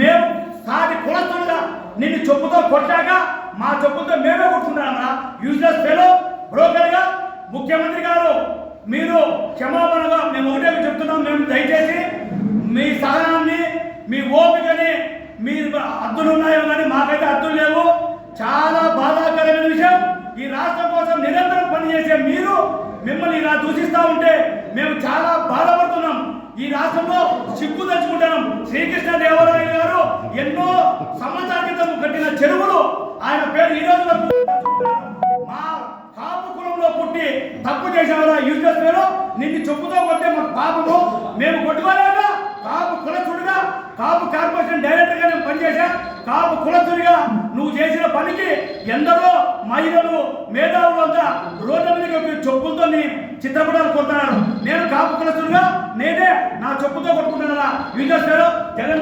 మేము సాటి కులస్తులుగా నిన్ను చెప్పుతో కొట్టాక మా చెప్పుతో మేమే కొట్టుకుంటామా యూజ్లెస్ ఫెలో బ్రోకర్గా ముఖ్యమంత్రి గారు మీరు క్షమాపణగా మేము ఒకటే చెప్తున్నాం. మేము దయచేసి మీ సహనాన్ని మీ ఓపికని మీ అద్దులు ఉన్నాయో కానీ మాకైతే అద్దులు లేవు. చాలా బాధాకరమైన విషయం. ఈ రాష్ట్రం కోసం నిరంతరం పనిచేసే మీరు మిమ్మల్ని ఇలా దూషిస్తూ ఉంటే మేము చాలా బాధ ఈ రాష్ట్రంలో చిక్కు తెచ్చుకుంటాను శ్రీకృష్ణ దేవరాయ గారు ఎన్నో సంవత్సరాల క్రితం కట్టిన చెరువులు ఆయన పేరు ఈ రోజు వరకు మా కాపు కులంలో పుట్టి తప్పు చేసేవారా యూజర్స్ పేరు. నిన్ను చెప్పుతో కొట్టే మా పాపము మేము కొట్టుకోలేక కాపు కులచుడిగా కాపు కార్పొరేషన్ డైరెక్టర్గా నేను పనిచేశా. కాపు కులచుడిగా నువ్వు చేసిన పనికి ఎందరో మహిళలు మేధావులు అంతా రోడ్ల మీద చెప్పులతో నీ చిత్రపటాలు చెప్పుతో కొట్టుకుంటున్నారా? యూజర్స్ పేరు